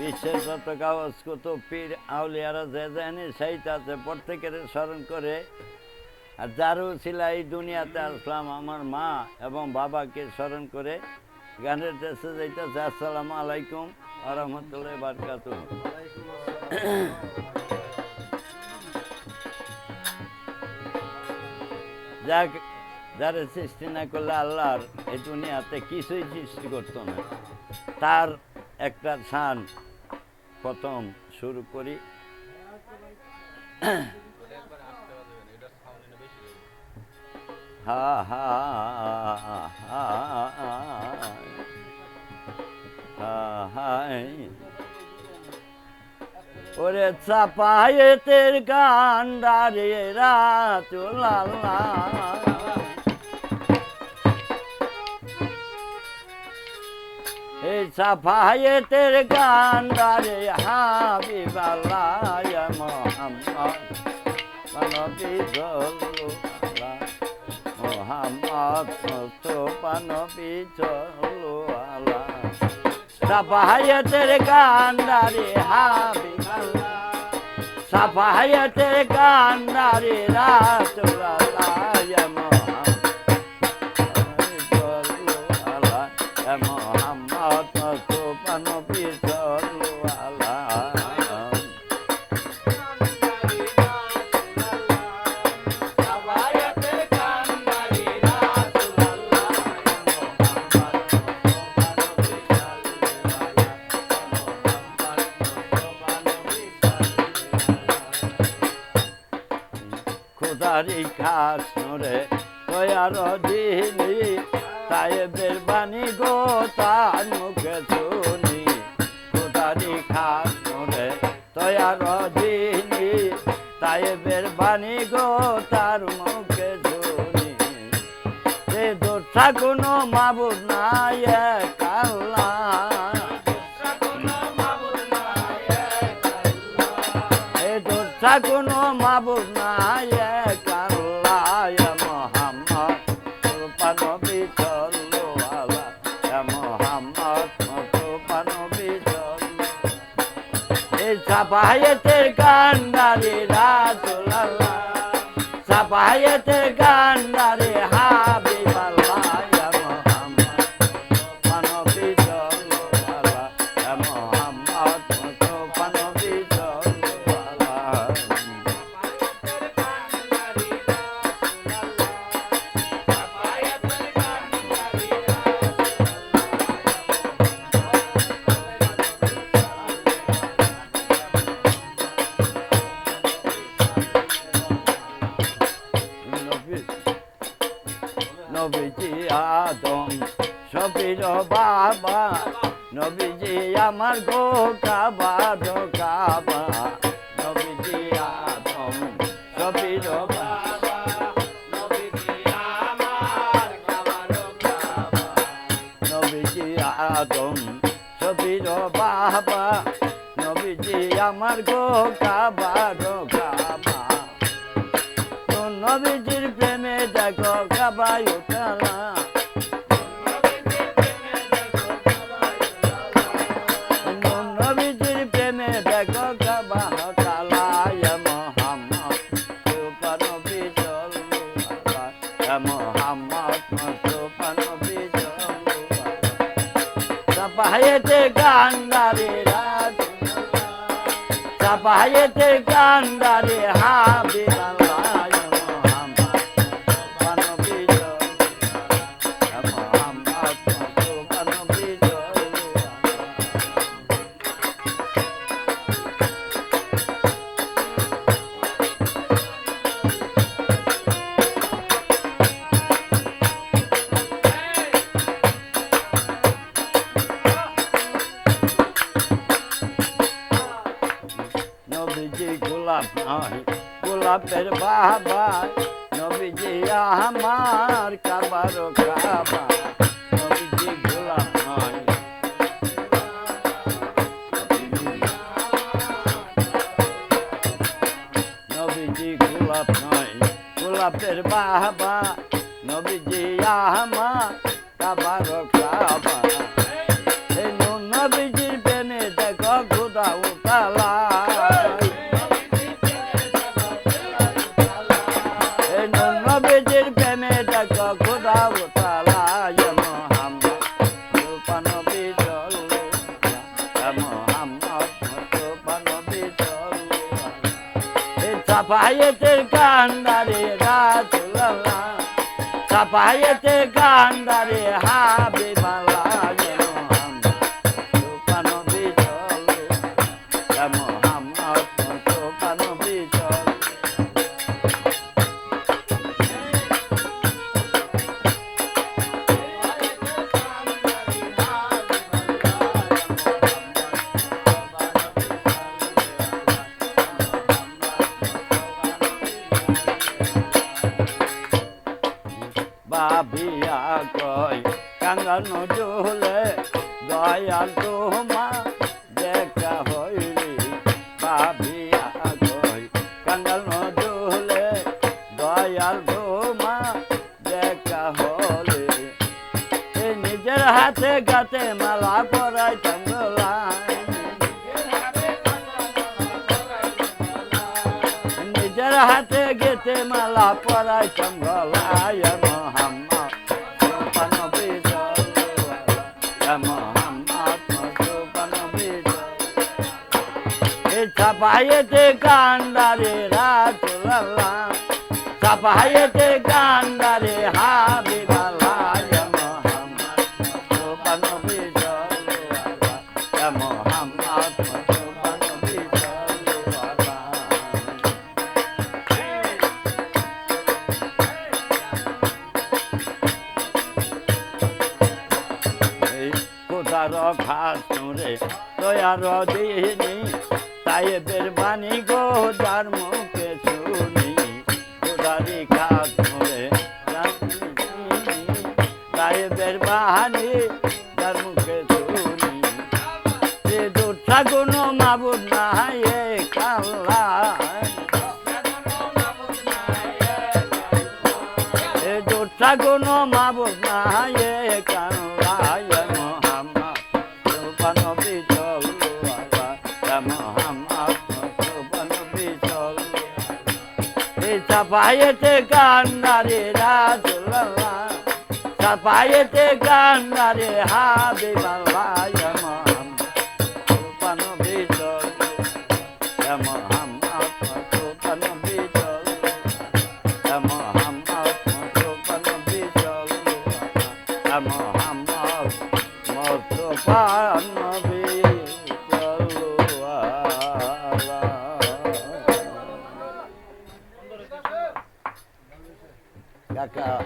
বিশ্বের যত কাগজ পীর, আউলিয়ারা যে জানে সেইটাতে প্রত্যেকের স্মরণ করে। আর যারও ছিল এই দুনিয়াতে আসলাম আমার মা এবং বাবাকে স্মরণ করে। গানের দেশে যাইতেছে, আসসালামু আলাইকুম আরহামতুল্লাহ বারকাত যাক, যারা সৃষ্টি না করলে আল্লাহর এই দুনিয়াতে কিছুই সৃষ্টি করতো না। তার একটা শান প্রথম শুরু করি। হা হা ওরে চাপায়েতের গান্ডারে রাত লাল্লা এই সাফায়েতের গান্ডারে হাবিবাল্লাহ মোহাম্মদ। মানবী জল্লুয়ালা মোহাম্মদ মুস্তফা নবী সাফায়েতের গান্ডারে হাবিবাল্লাহ। সাফায়েতের গান্ডারে রাসূলুল্লাহ মোহাম্মদ খোদারি খাস রে তয়ার দিনি সাহেবের বাণী গো তার মুখে শুনি খোদারি তয়া রজিনী তাই বের বাণী গো তার মুখে শুনি সে দোষা কোনো মাবুর নাই কাল্লা কোনো মাবুর নাই সাফায়েতের কান্ডারে রাসুলাল্লাহ। সাফায়েতের কান্ডারে হাবিবাল্লাহ। মোহাম্মদ আমার গো কাবা দো কাবা নবীজি আদম সবির বাবা নবীজি আদম সবির বাবা নবীজি আমার গো কাবা দো কাবা নবীজির প্রেমে দেখো, কাবাই উঠালা সাপায়েতে গান্ডারে রাজ সাপায়েতে গান্ডারে হাবি নবীজি নয় গোলাপের বাবা নবীজি আমার কাবার কাবা নবীজি গোলাপ নয় নবীজি গোলাপ নয় গোলাপের বাবা নবীজি আমার কাবার কাবা সাফায়েতে কান্দারে রাসুল্লাহ সাফায়েতে কান্দারে হাবিবাল্লাহ বাবিয়া কয় কাঙ্গানো জুলে দয়াল তোমা, দেখা হইলি। বাবিয়া কয় কাঙ্গানো জুলে দয়াল তোমা, দেখা হলে এ নিজের হাতে গাতে মালা পরাই চন্দ্রলাই নিজের হাতে গেতে মালা পরাই চন্দ্রলায় মোহাম্মদ জল্লাহ মোহাম্মদ সুপানবী এ ছাপাইতে কান্দারে রাত ছাপাইতে কান্দারে হাবিবাল্লাহ। খাসুরে দয়ার দিনি সাহেবের বাণী গো যার মুখে শুনি। কোথারি খাসুরে সাহেবের বাহানি যার মুখে শুনি। এ দুটা গুণ মাবুদ নাই কাল্লা এ গুণ মাবুদ নাই কাল্লা সাফায়েতে কান্নারে রাসূলুল্লাহ সাফায়েতে কান্নারে হাবিবাল্লাহ এ মোহাম্মদ like uh,